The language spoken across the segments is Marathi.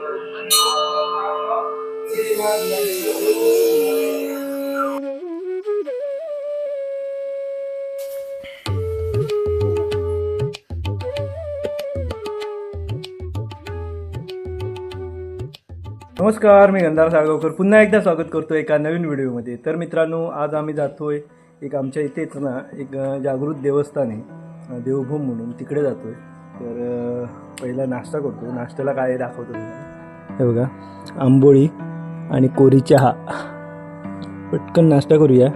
नमस्कार मी गंधार साळगावकर. पुन्हा एकदा स्वागत करतो एका नवीन व्हिडिओमध्ये. तर मित्रांनो आज आम्ही जातोय एक आमच्या इथेच ना एक जागृत देवस्थान आहे. देवभूम म्हणून तिकडे जातोय. तर पहिला नाश्ता करतो. नाश्त्याला काय दाखवतो तुम्हाला. हे बघा आंबोळी आणि कोरी चहा. पटकन नाश्ता करूया.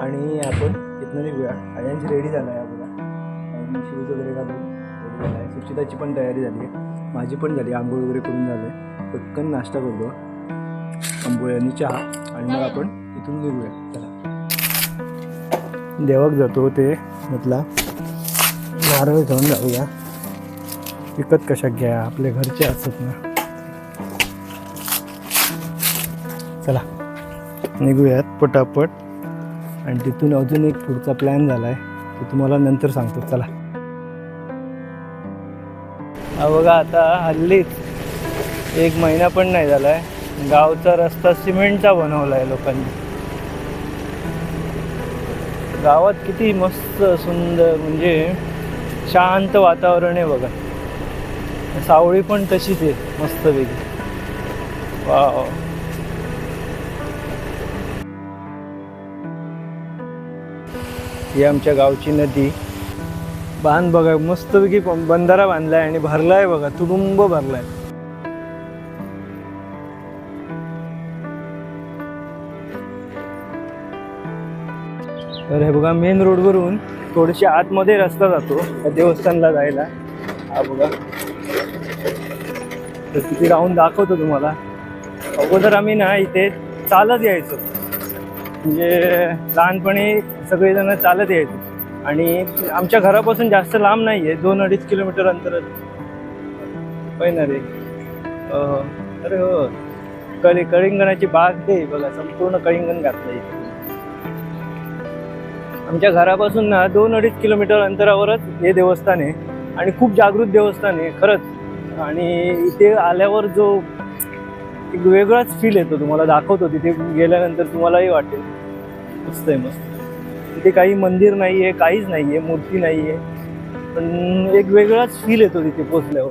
आणि आपण इथनं निघूया. आयांची रेडी झाला आहे बघा. आणि शूज वगैरे घालून रेडी झाला आहे सुचिताची पण तयारी झाली आहे. माझी पण झाली. आंघोळ वगैरे करून झालं आहे पटकन नाश्ता करतो आंबोळी आणि चहा. आणि मग आपण इथून निघूया. चला. देवाक जातो ते म्हटला नारळ घेऊन जाऊया. विकत कशा घ्या? आपले घरचे असतात ना. चला निघूयात पटापट. आणि तिथून अजून एक पुढचा प्लॅन झाला आहे तो तुम्हाला नंतर सांगतो. चला. हा बघा आता हल्लीच एक महिना पण नाही झाला आहे गावचा रस्ता सिमेंटचा बनवला आहे लोकांनी. गावात किती मस्त सुंदर म्हणजे शांत वातावरण आहे बघा. सावळी पण तशीच आहे मस्त वेगळी वा ही आमच्या गावची नदी. बांध बघा मस्तपैकी बंधारा बांधलाय आणि भरलाय बघा तुडुंब भरलाय. तर हे बघा मेन रोडवरून थोडेसे आतमध्ये रस्ता जातो देवस्थानला जायला. हा बघा. तर तिथे राहून दाखवतो तुम्हाला. अगोदर आम्ही ना इथे चालत यायचो. म्हणजे लहानपणी सगळेजण चालत यायचे आणि आमच्या घरापासून जास्त लांब नाही आहे. दोन अडीच किलोमीटर अंतरात होय रे. अरे हो. कळी कळिंगणाची बाग दे. बघा संपूर्ण कळिंगण घातलं इथे आमच्या घरापासून ना दोन अडीच किलोमीटर अंतरावरच हे देवस्थान आहे. आणि खूप जागृत देवस्थान आहे खरंच. आणि इथे आल्यावर जो एक वेगळाच फील येतो तुम्हाला. दाखवतो तिथे गेल्यानंतर तुम्हालाही वाटेल. मस्त आहे मस्त. तिथे काही मंदिर नाही आहे काहीच नाही आहे मूर्ती नाही आहे पण एक वेगळाच फील येतो तिथे पोचल्यावर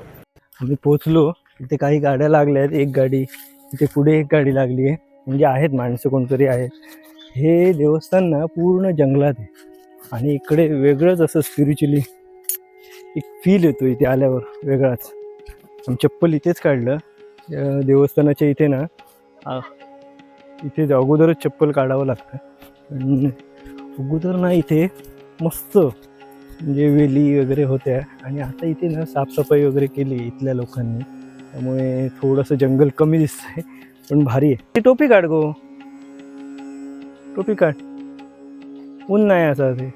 आम्ही पोचलो तिथे काही गाड्या लागल्या आहेत एक गाडी. तिथे पुढे एक गाडी लागली आहे. म्हणजे आहेत माणसं कोणतरी आहेत. हे देवस्थान ना पूर्ण जंगलात आहे. आणि इकडे वेगळंच असं स्पिरिच्युअली एक फील येतो इथे आल्यावर वेगळाच. आम्ही चप्पल इथेच काढलं. देवस्थानाच्या इथे ना इथे अगोदरच चप्पल काढावं लागतं. अगोदर ना इथे मस्त म्हणजे वेली वगैरे होत्या. आणि आता इथे ना साफसफाई वगैरे केली इथल्या लोकांनी. त्यामुळे थोडंसं जंगल कमी दिसतंय पण भारी आहे. ती टोपी काढ गो. टोपी काढ. ऊन नाही असं ते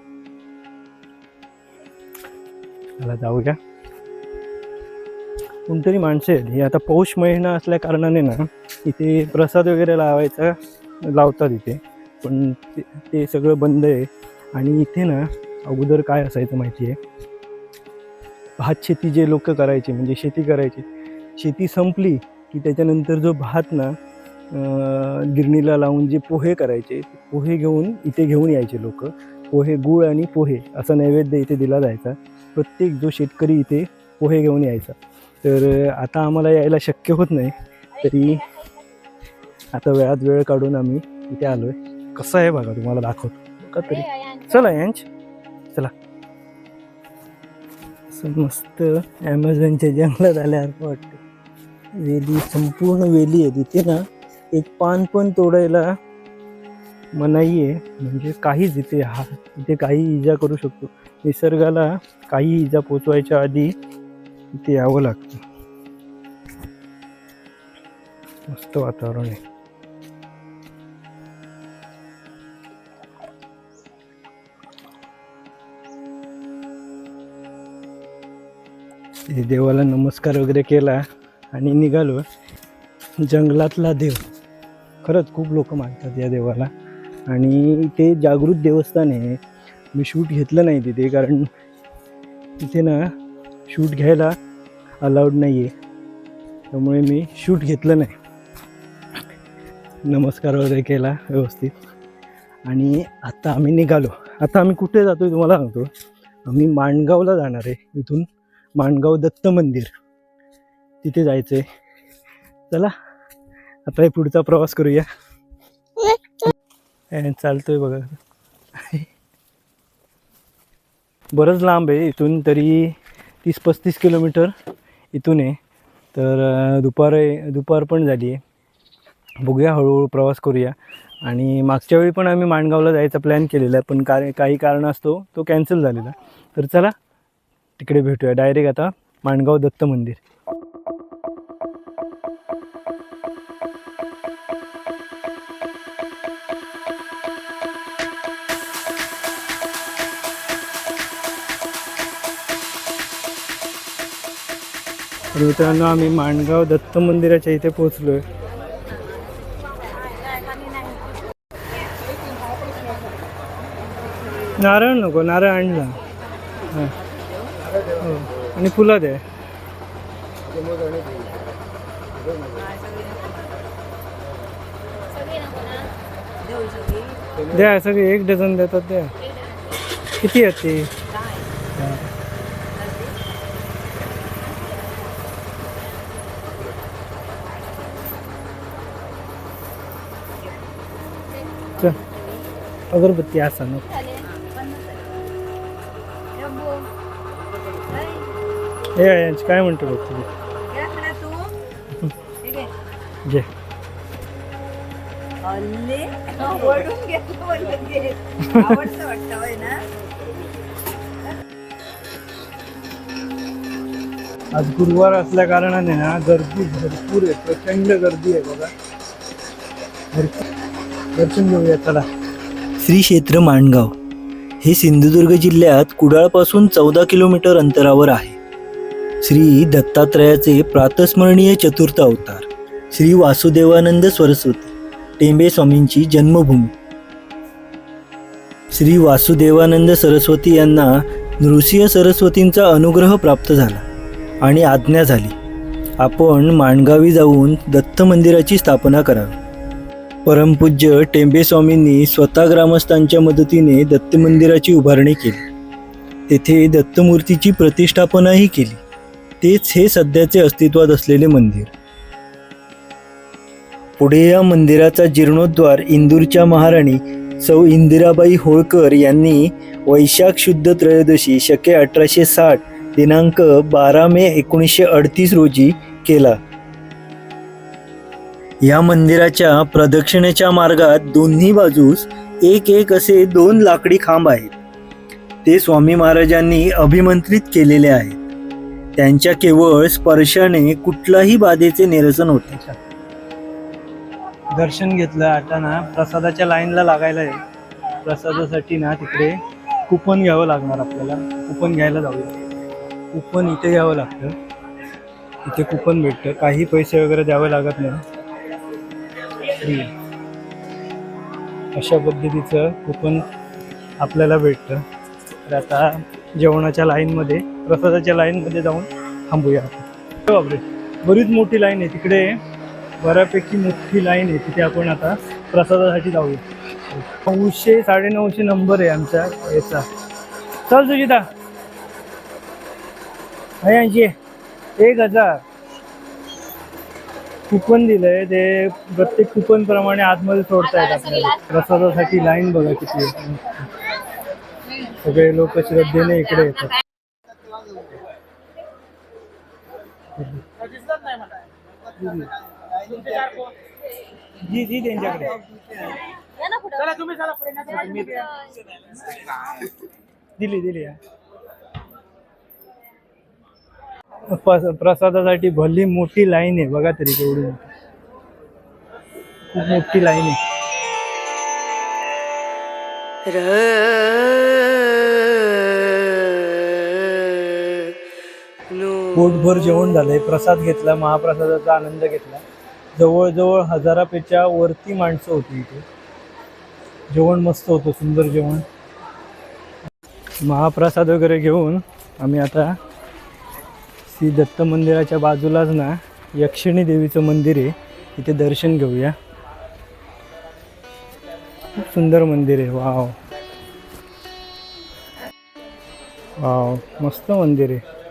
चला जाऊया. कोणतरी माणसं आहेत. हे आता पौष महिना असल्या कारणाने ना इथे प्रसाद वगैरे लावायचा लावतात इथे. पण ते ते सगळं बंद आहे. आणि इथे ना अगोदर काय असायचं माहिती आहे भात शेती जे लोक करायचे म्हणजे शेती करायची शेती संपली की त्याच्यानंतर जो भात ना गिरणीला लावून जे पोहे करायचे पोहे घेऊन इथे घेऊन यायचे लोक. पोहे गुळ आणि पोहे असा नैवेद्य इथे दिला जायचा. प्रत्येक जो शेतकरी इथे पोहे घेऊन यायचा. तर आता आम्हाला यायला शक्य होत नाही. तरी आता वेळात वेळ काढून आम्ही इथे आलो आहे कसं आहे बघा तुम्हाला दाखवतो. का तरी चला यांच. चला. असं मस्त ॲमेझॉनच्या जंगलात आल्यासारखं वाटतं. वेली संपूर्ण वेली आहे तिथे ना. एक पान पण तोडायला मनाई आहे म्हणजे काहीच इथे हा इथे काही इजा करू शकतो. निसर्गाला काही इजा पोचवायच्या आधी इथे यावं लागतं. मस्त वातावरण आहे. देवाला नमस्कार वगैरे केला आणि निघालो. जंगलातला देव. खरंच खूप लोक मानतात या देवाला. आणि ते जागृत देवस्थान आहे. मी शूट घेतलं नाही तिथे कारण तिथे ना शूट घ्यायला अलाउड नाही आहे त्यामुळे मी शूट घेतलं नाही. नमस्कार वगैरे केला व्यवस्थित. आणि आता आम्ही निघालो. आता आम्ही कुठे जातोय तुम्हाला सांगतो. आम्ही माणगावला जाणार आहे. इथून माणगाव दत्त मंदिर. तिथे जायचं आहे चला आता हे पुढचा प्रवास करूया. ए, चालतोय बघा. बरंच लांब आहे इथून तरी तीस पस्तीस किलोमीटर इथून आहे. तर दुपार दुपार पण झाली आहे. बघूया हळूहळू प्रवास करूया. आणि मागच्या वेळी पण आम्ही माणगावला जायचा प्लॅन केलेला आहे पण काय काही कारणास्तव तो कॅन्सल झालेला. तर चला तिकडे भेटूया. डायरेक्ट आता माणगाव दत्त मंदिर. मित्रांनो आम्ही माणगाव दत्त मंदिराच्या इथे पोहोचलोय. नारळ नको नारळ आणला. आणि फुलं द्या द्या सगळी एक डझन देतात द्या. किती आहेत ती? चल. अगरबत्ती असा नको. हे यांची काय म्हणतो बघ तुझी घे. ना? आज गुरुवार असल्या कारणाने ना गर्दी भरपूर आहे प्रचंड गर्दी आहे बघा. भरपूर. दर्शन घेऊया चला. श्री क्षेत्र माणगाव. हे सिंधुदुर्ग जिल्ह्यात कुडाळपासून चौदा किलोमीटर अंतरावर आहे. श्री दत्तात्रयाचे प्रातस्मरणीय चतुर्थ अवतार श्री वासुदेवानंद सरस्वती टेंबे स्वामींची जन्मभूमी. श्री वासुदेवानंद सरस्वती यांना नृसिंह सरस्वतींचा अनुग्रह प्राप्त झाला आणि आज्ञा झाली. आपण माणगावी जाऊन दत्त मंदिराची स्थापना करावी. परमपूज्य टेंबे स्वामींनी स्वतः ग्रामस्थांच्या मदतीने दत्त मंदिराची उभारणी केली. तेथे दत्तमूर्तीची प्रतिष्ठापनाही केली. तेच हे सध्याचे अस्तित्वात असलेले मंदिर. पुढे या मंदिराचा जीर्णोद्धार इंदूरच्या महाराणी सौ इंदिराबाई होळकर यांनी वैशाख शुद्ध त्रयोदशी शके अठराशे साठ दिनांक बारा मे एकोणीसशे अडतीस रोजी केला. या मंदिराच्या प्रदक्षिणेच्या मार्गात दोन्ही बाजूस एक एक असे दोन लाकडी खांब आहेत. ते स्वामी महाराजांनी अभिमंत्रित केलेले आहेत. त्यांच्या केवळ स्पर्शाने कुठलाही बाधेचे निरसन होते दर्शन घेतलं आता ना प्रसादाच्या लाईनला लागायला आहे. प्रसादासाठी ना तिकडे कुपन घ्यावं लागणार आपल्याला. कुपन घ्यायला जाऊया. कुपन इथे घ्यावं लागतं. इथे कुपन भेटतं. काही पैसे वगैरे द्यावे लागत नाही. अशा पद्धतीचं कुपन आपल्याला भेटतं. तर आता जेवणाच्या लाईनमध्ये प्रसादाच्या लाईनमध्ये जाऊन थांबूया बापरे बरीच मोठी लाईन आहे. तिकडे बऱ्यापैकी मोठी लाईन आहे. तिथे आपण आता प्रसादासाठी जाऊया. नऊशे साडेनऊशे नंबर आहे आमच्या याचा. चल सुजिता. ऐंशी एक हजार. कुपन दिलंय. ते प्रत्येक कुपन प्रमाणे आतमध्ये सोडतायत आपल्याला प्रसादासाठी लाईन बघा किती आहे. सगळे लोक श्रद्धेने इकडे येतात. जी जी त्यांच्याकडे. दिली दिली हा. प्रसादासाठी भली मोठी लाईन आहे. बघा तरी केवढी. खूप मोठी लाईन आहे. पोटभर जेवण झालंय प्रसाद घेतला महाप्रसादाचा आनंद घेतला. जवळजवळ हजारापेक्षा वरती माणसं होती इथे. जेवण मस्त होतं सुंदर जेवण. महाप्रसाद वगैरे घेऊन आम्ही आता श्री दत्त मंदिराच्या बाजूलाच ना यक्षिणी देवीचं मंदिर आहे. इथे दर्शन घेऊया. खूप सुंदर मंदिर आहे. वाव. वाव मस्त मंदिर आहे.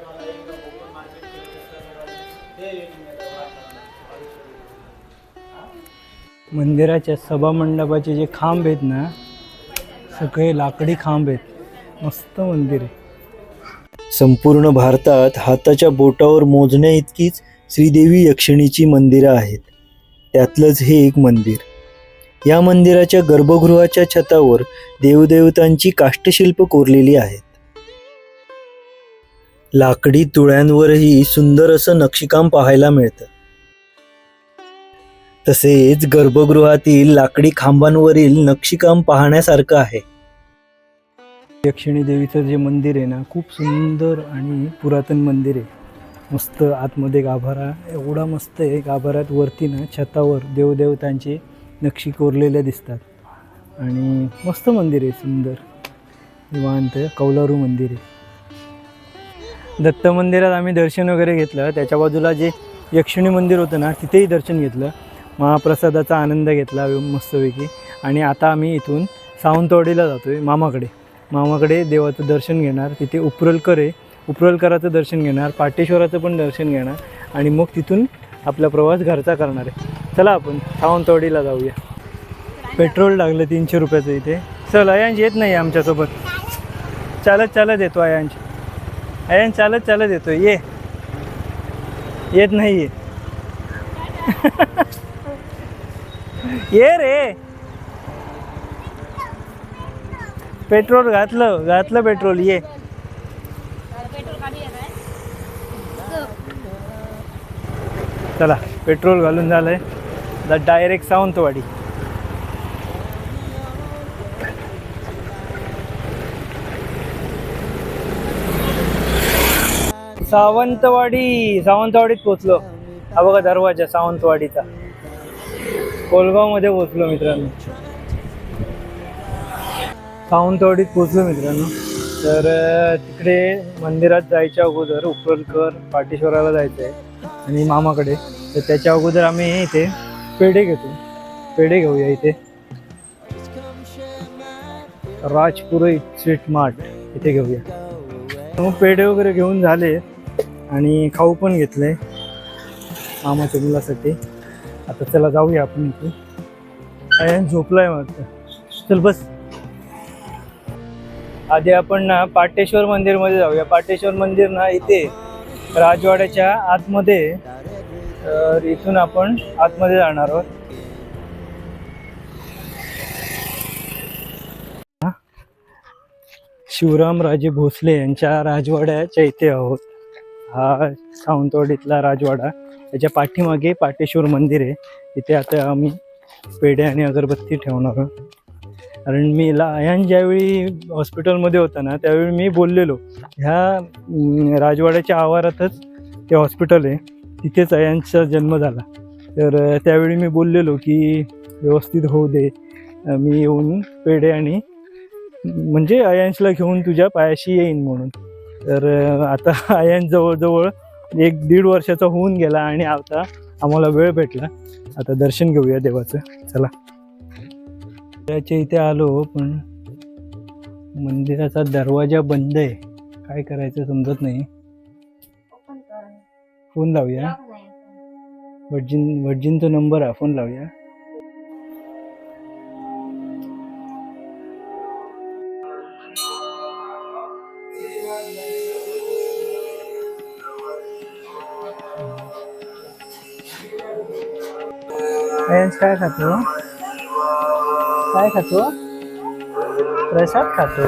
मंदिराच्या सभामंडपाचे जे खांब आहेत ना सगळे लाकडी खांब आहेत. मस्त मंदिर आहे. संपूर्ण भारतात हाताच्या बोटावर मोजण्या इतकीच श्रीदेवी यक्षिणीची मंदिरं आहेत. त्यातलंच हे एक मंदिर. या मंदिराच्या गर्भगृहाच्या छतावर देवदेवतांची काष्टशिल्प कोरलेली आहेत. लाकडी तुळ्यांवरही सुंदर असं नक्षीकाम पाहायला मिळतं. तसेच गर्भगृहातील लाकडी खांबांवरील नक्षीकाम पाहण्यासारखं आहे. यक्षिणी देवीचं जे मंदिर आहे ना खूप सुंदर आणि पुरातन मंदिर आहे. मस्त आतमध्ये गाभारा एवढा मस्त आहे गाभाऱ्यात वरती ना छतावर देवदेवतांचे नक्षी कोरलेल्या दिसतात. आणि मस्त मंदिर आहे सुंदर. निवांत कौलारू मंदिर आहे. दत्त मंदिरात आम्ही दर्शन वगैरे घेतलं. त्याच्या बाजूला जे यक्षिणी मंदिर होतं ना तिथेही दर्शन घेतलं. महाप्रसादाचा आनंद घेतला मस्तपैकी. आणि आता आम्ही इथून सावंतवाडीला जातो आहे मामाकडे. मामाकडे देवाचं दर्शन घेणार तिथे उपरलकर आहे. उपरलकराचं दर्शन घेणार पाटेश्वराचं पण दर्शन घेणार आणि मग तिथून आपला प्रवास घरचा करणार आहे. चला आपण सावंतवाडीला जाऊया. पेट्रोल लागलं तीनशे रुपयाचं इथे. चल अयांश येत नाही आमच्यासोबत. चालत चालत येतो अयांश. अयांश चालत चालत येतो ये. येत नाही ये ये रे. पेट्रोल घातलं घातलं पेट्रोल ये. चला पेट्रोल घालून झालंय. आता डायरेक्ट सावंतवाडी. सावंतवाडी सावंतवाडीत पोचलो हा बघा दरवाजा सावंतवाडीचा. कोलगावमध्ये पोचलो मित्रांनो. सावंतवाडीत पोचलो मित्रांनो. तर तिकडे मंदिरात जायच्या अगोदर उपरलकर पाटेश्वराला जायचं आहे आणि मामाकडे. तर त्याच्या अगोदर आम्ही इथे पेढे घेतो. पेढे घेऊया इथे. राजपुरोहित स्वीट मार्ट इथे घेऊया. मग पेढे वगैरे घेऊन झाले आणि खाऊ पण घेतले मामाच्या मुलासाठी. आता चला जाऊया आपण इथे. अयन झोपलाय वाटतं? चल बस. आधी आपण ना पाटेश्वर मंदिरमध्ये जाऊया. पाटेश्वर मंदिर ना इथे राजवाड्याच्या आतमध्ये तर इथून आपण आतमध्ये जाणार आहोत. हा? शिवरामराजे भोसले यांच्या राजवाड्याच्या इथे आहोत. हा सावंतवाडीतला राजवाडा. त्याच्या पाठीमागे पाटेश्वर मंदिर आहे. तिथे आता आम्ही पेढे आणि अगरबत्ती ठेवणार आहोत. कारण मी ला ज्यावेळी हॉस्पिटलमध्ये होता ना त्यावेळी मी बोललेलो ह्या राजवाड्याच्या आवारातच ते हॉस्पिटल आहे. तिथेच अयांचा जन्म झाला. तर त्यावेळी मी बोललेलो की व्यवस्थित होऊ दे. मी येऊन पेढे आणि म्हणजे अयांशला घेऊन तुझ्या पायाशी येईन म्हणून. तर आता अयान जवळजवळ एक दीड वर्षाचा होऊन गेला आणि आता आम्हाला वेळ भेटला. आता दर्शन घेऊया देवाचं. चला. मंदिराच्या इथे आलो पण मंदिराचा दरवाजा बंद आहे. काय करायचं समजत नाही. फोन लावूया. भटजीन भटजींचा नंबर आहे फोन लावूया. फ्रेंड्स काय खातो? काय खातो? प्रसाद खातो.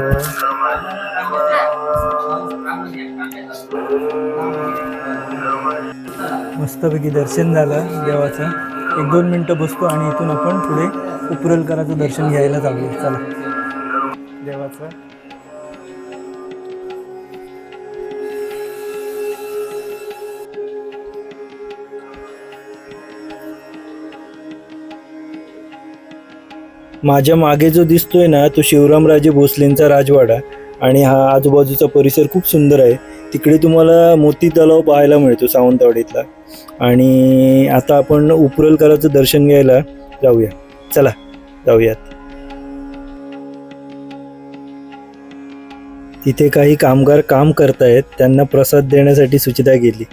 मस्तपैकी दर्शन झालं देवाचं. एक दोन मिनटं बसतो आणि इथून आपण पुढे उपरलकराचं दर्शन घ्यायला जाऊया. चला. देवाचं माझ्या मागे जो दिसतोय ना तो शिवरामराजे भोसलेंचा राजवाडा. आणि हा आजूबाजूचा परिसर खूप सुंदर आहे. तिकडे तुम्हाला मोती तलाव पाहायला मिळतो सावंतवाडीतला. आणि आता आपण उपरलकराचं दर्शन घ्यायला जाऊया. चला जाऊयात. तिथे काही कामगार काम करतायत. त्यांना प्रसाद देण्यासाठी सुचिता गेली.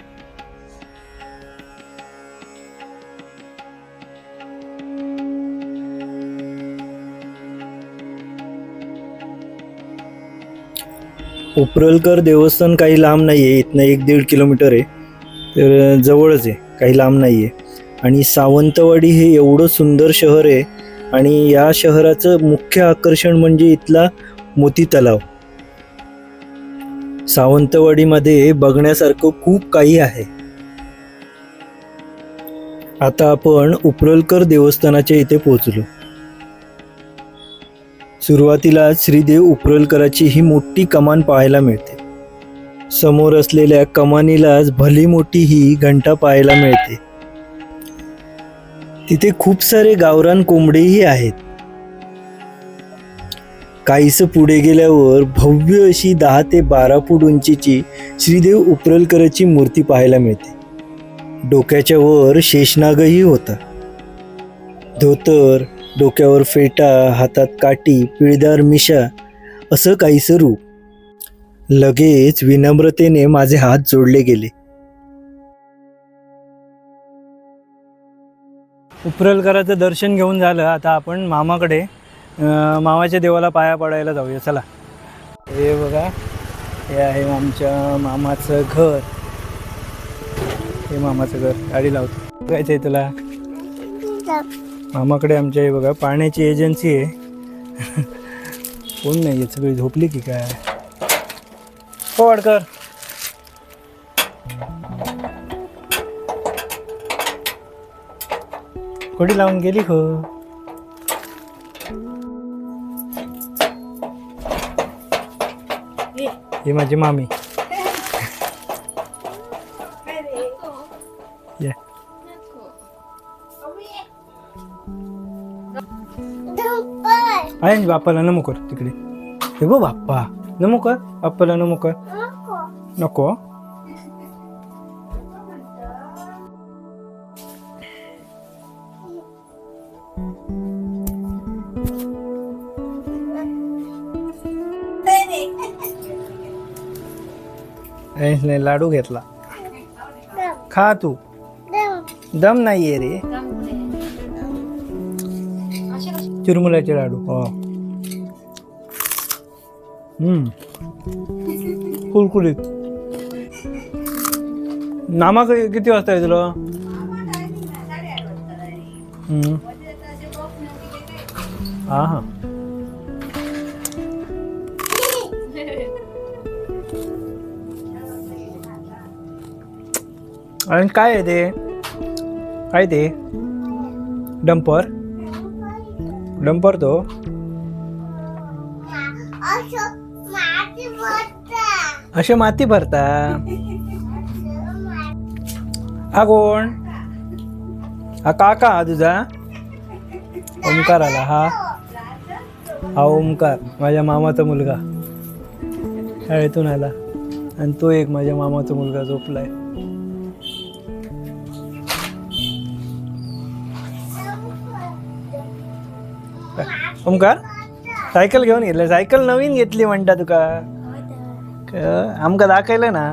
उपरलकर देवस्थान काही लांब नाही आहे इथनं एक दीड किलोमीटर आहे. तर जवळच आहे काही लांब नाही आहे आणि सावंतवाडी हे एवढं सुंदर शहर आहे आणि या शहराचं मुख्य आकर्षण म्हणजे इथला मोती तलाव. सावंतवाडीमध्ये बघण्यासारखं खूप काही आहे. आता आपण उपरलकर देवस्थानाच्या इथे पोहोचलो. सुरुवातीला श्रीदेव उपरलकराची ही मोठी कमान पाहायला मिळते. समोर असलेल्या कमानीलाच भली मोठी ही घंटा पाहायला मिळते. तिथे खूप सारे गावरान कोंबडेही आहेत. काहीसं पुढे गेल्यावर भव्य अशी दहा ते बारा फूट उंचीची श्रीदेव उपरलकराची मूर्ती पाहायला मिळते. डोक्याच्या वर शेषनागही होता. धोतर डोक्यावर फेटा हातात काठी पिळदार मिशा असं काहीसं रूप. लगेच विनम्रतेने माझे हात जोडले गेले. उपरलकराचं दर्शन घेऊन झालं. आता आपण मामाकडे अं, मामाच्या देवाला पाया पडायला जाऊया. चला. हे बघा. हे आहे आमच्या मामाचं घर. हे मामाचं घर. गाडी लावतो. बघायचं आहे तुला मामाकडे आमच्या हे बघा पाण्याची एजन्सी आहे. कोण नाही आहे सगळी झोपली की काय? हो वाडकर. कोडी लावून गेली हो ही माझी मामी. ये. आहे बाप्पाला नमो कर तिकडे. हे गो बाप्पा नमो कर बाप्पाला नमो कर. नको. ऐ, नाही लाडू घेतला. खा तू. दम नाहीये रे. चिरमुल्याचे लाडू. हो. हम्म. कुलकुलीत नामा किती वाजता आहे तुला? हां हा हा. आणि काय आहे ते? काय ते? डंपर. डंपर तो असे माती भरता. हा कोण हा काका हा तुझा? ओमकार आला हा. हा ओमकार माझ्या मामाचा मुलगा. शाळेतून आला. आणि तो एक माझ्या मामाचा मुलगा झोपलाय. ओमकार सायकल घेऊन घेतलं. सायकल नवीन घेतली म्हणता तुका. आमकां आमका दाखयलं ना.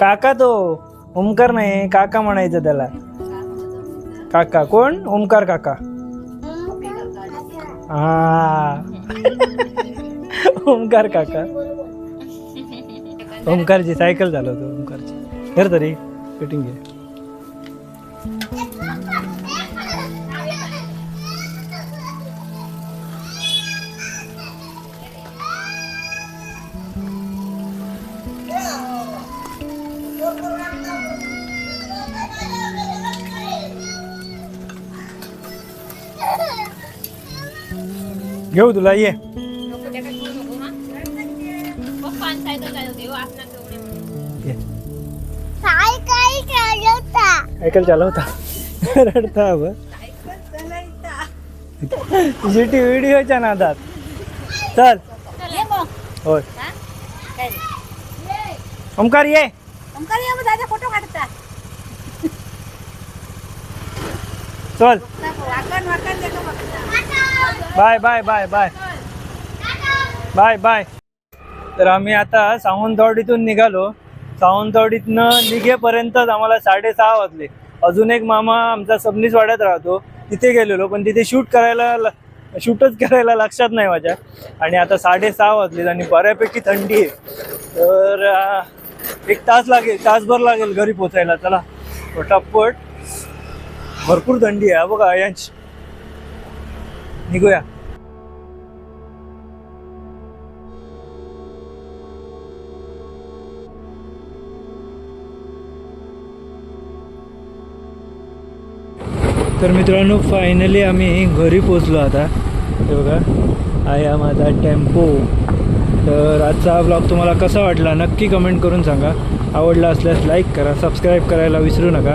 काका तो ओमकार नाही काका म्हणायचं त्याला. काका कोण? ओमकार काका. हा. ओमकार काका. ओमकारची सायकल चालवतो ओमकारची. कर तरी फिटिंग घे. घेऊ तुला ये. ये. सायकल चालवता रडता ब तुझी टी व्हिडिओच्या नादात. चल. होय. ओमकार ये. ओमकार ये मग दादा फोटो काढता. चल. Bye bye bye bye bye bye तर आम्ही आता सावंतवाडीतून निघालो. सावंतवाडीतनं निघेपर्यंतच आम्हाला साडेसहा वाजले. अजून एक मामा आमचा सबनीस वाड्यात राहतो. तिथे गेलेलो पण तिथे शूट करायला शूटच करायला लक्षात नाही माझ्या. आणि आता साडेसहा वाजले आणि बऱ्यापैकी थंडी आहे. तर एक तास लागेल तासभर लागेल घरी पोचायला. चला पटापट. भरपूर थंडी आहे. बघा यांची. निघूया. तर मित्रांनो फायनली आम्ही घरी पोचलो आता. हे बघा आया माझा टेम्पो. तर आजचा ब्लॉग तुम्हाला कसा वाटला नक्की कमेंट करून सांगा. आवडला असल्यास लाईक करा सबस्क्राईब करायला विसरू नका.